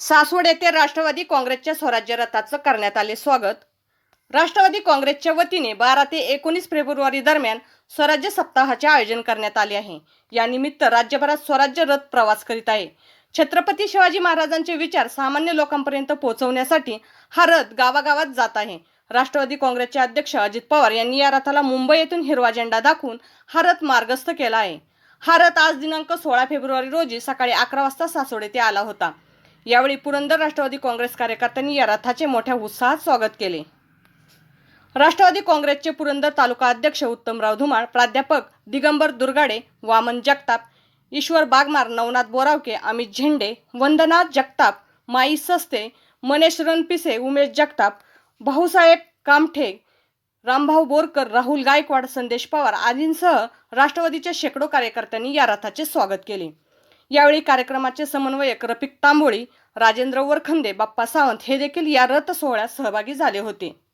सासवड येथे राष्ट्रवादी काँग्रेसच्या स्वराज्य रथाचं करण्यात आले स्वागत. राष्ट्रवादी काँग्रेसच्या वतीने बारा ते एकोणीस फेब्रुवारी दरम्यान स्वराज्य सप्ताहाचे आयोजन करण्यात आले आहे. या निमित्त राज्यभरात स्वराज्य रथ प्रवास करीत आहे. छत्रपती शिवाजी महाराजांचे विचार सामान्य लोकांपर्यंत पोहोचवण्यासाठी हा रथ गावागावात जात आहे. राष्ट्रवादी काँग्रेसचे अध्यक्ष अजित पवार यांनी या रथाला मुंबई येथून हिरवा झेंडा दाखवून हा रथ मार्गस्थ केला आहे. हा रथ आज दिनांक सोळा फेब्रुवारी रोजी सकाळी अकरा वाजता सासवड येथे आला होता. यावेळी पुरंदर राष्ट्रवादी काँग्रेस कार्यकर्त्यांनी या रथाचे मोठ्या उत्साहात स्वागत केले. राष्ट्रवादी काँग्रेसचे पुरंदर तालुका अध्यक्ष उत्तमराव धुमाळ प्राध्यापक दिगंबर दुर्गाडे वामन जगताप ईश्वर बागमार नवनाथ बोरावके अमित झेंडे वंदना जगताप माई सस्ते मनेश रणपिसे उमेश जगताप भाऊसाहेब कामठे रामभाऊ बोरकर राहुल गायकवाड संदेश पवार आदींसह राष्ट्रवादीच्या शेकडो कार्यकर्त्यांनी या रथाचे स्वागत केले. यावेळी कार्यक्रमाचे समन्वयक रफिक तांबोळी राजेंद्र वरखंदे बाप्पा सावंत हे देखील या रथ सोहळ्यात सहभागी झाले होते.